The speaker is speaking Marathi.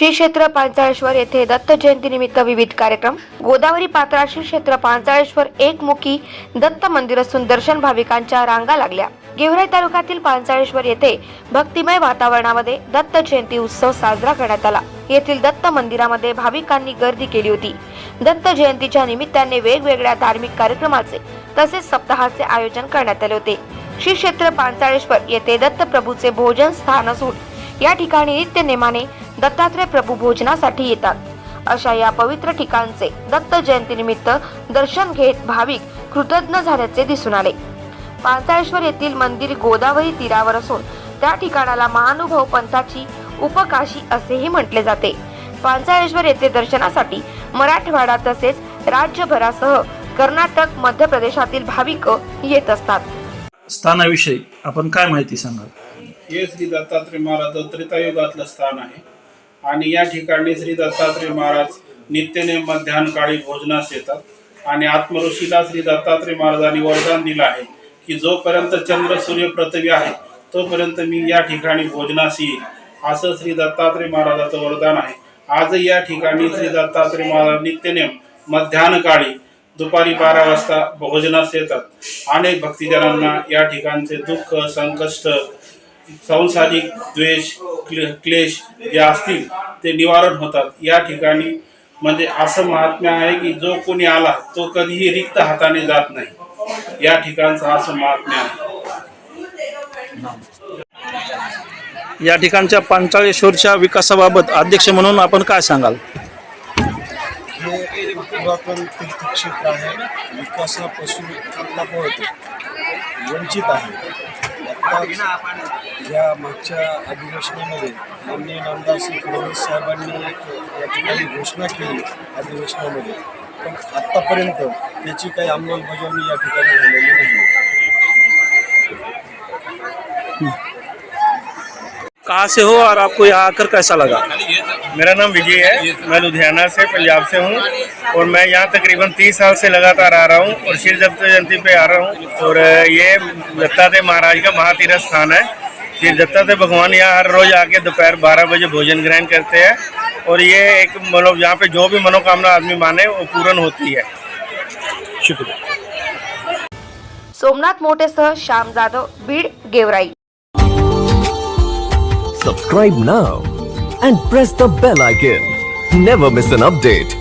श्री क्षेत्र पांचाळेश्वर येथे दत्त जयंती निमित्त विविध कार्यक्रम. गोदावरी पात्रा श्री क्षेत्र पांचाळेश्वर एकमुखी दत्त मंदिर असून दर्शन भाविकांच्या रांगा लागल्या. गेवराई तालुक्यातील पांचाळेश्वर येथे भक्तिमय वातावरणामध्ये दत्त जयंती उत्सव साजरा करण्यात आला. येथील दत्त मंदिरामध्ये भाविकांनी गर्दी केली होती. दत्त जयंतीच्या निमित्ताने वेगवेगळ्या धार्मिक कार्यक्रमाचे तसेच सप्ताहाचे आयोजन करण्यात आले होते. श्री क्षेत्र पांचाळेश्वर येथे दत्त प्रभूचे भोजन स्थान असून या ठिकाणी नित्य नेमाने दत्तात्रय प्रभू भोजनासाठी येतात. अशा या पवित्र ठिकाणचे दत्त जयंतीनिमित्त दर्शन घेत भाविक कृतज्ञ झाल्याचे दिसून आले. पांचाळेश्वर येथील मंदिर गोदावरी तीरावर असून त्या ठिकाणाला महानुभव पंथाची उपकाशी असेही म्हटले जाते. पांचाळेश्वर येथे दर्शनासाठी मराठवाडा तसेच राज्यभरासह कर्नाटक मध्य प्रदेशातील भाविक येत असतात. स्थानाविषयी आपण काय माहिती सांगाल? हे श्री दत्तात्रय महाराज त्रेतायुगातलं स्थान आहे. आणि या ठिकाणी श्री दत्तात्रय महाराज नित्यनेम मध्यानकाळी भोजनास येतात. आणि आत्मऋषीला श्री दत्तात्रय महाराजांनी वरदान दिलं आहे की जोपर्यंत चंद्र सूर्य पृथ्वी आहे तोपर्यंत मी या ठिकाणी भोजनास येईल असं श्री दत्तात्रय महाराजाचं वरदान आहे. आज या ठिकाणी श्री दत्तात्रय महाराज नित्यनेम मध्यानकाळी दुपारी बारा वाजता भोजनास येतात. अनेक भक्तिजनांना या ठिकाणचे दुःख संकष्ट संसारिक द्वेष क्ले- क्लेश जे असतील ते निवारण होतात. या ठिकाणी म्हणजे असं महात्म्य आहे की जो कोणी आला तो कधीही रिक्त हाताने जात नाही. या ठिकाणचं असं महात्म्य आहे. या ठिकाणच्या पांचाळेश्वरच्या विकासाबाबत अध्यक्ष म्हणून आपण काय सांगाल? हे पुरातन तीर्थक्षेत्र आहे. विकासापासून होतो वंचित आहे. या मागच्या अधिवेशनामध्ये माननीय नामदार श्री फडणवीस साहेबांनी एक या ठिकाणी घोषणा केली अधिवेशनामध्ये. पण आत्तापर्यंत त्याची काही अंमलबजावणी या ठिकाणी झालेली नाही. कहाँ से हो और आपको यहाँ आकर कैसा लगा? मेरा नाम विजय है। मैं लुधियाना से पंजाब से हूँ और मैं यहाँ तकरीबन तीस साल से लगातार आ रहा हूँ और श्री दत्त जयंती पे आ रहा हूँ और ये दत्तात्रेय महाराज का महातीर्थ स्थान है। श्री दत्तात्रेय भगवान यहाँ हर रोज आके दोपहर बारह बजे भोजन ग्रहण करते हैं और ये एक मतलब यहाँ पे जो भी मनोकामना आदमी माने वो पूर्ण होती है शुक्रिया Somnath मोटेसह Shyam Jadhav Beed Georai subscribe now and press the bell icon. Never miss an update.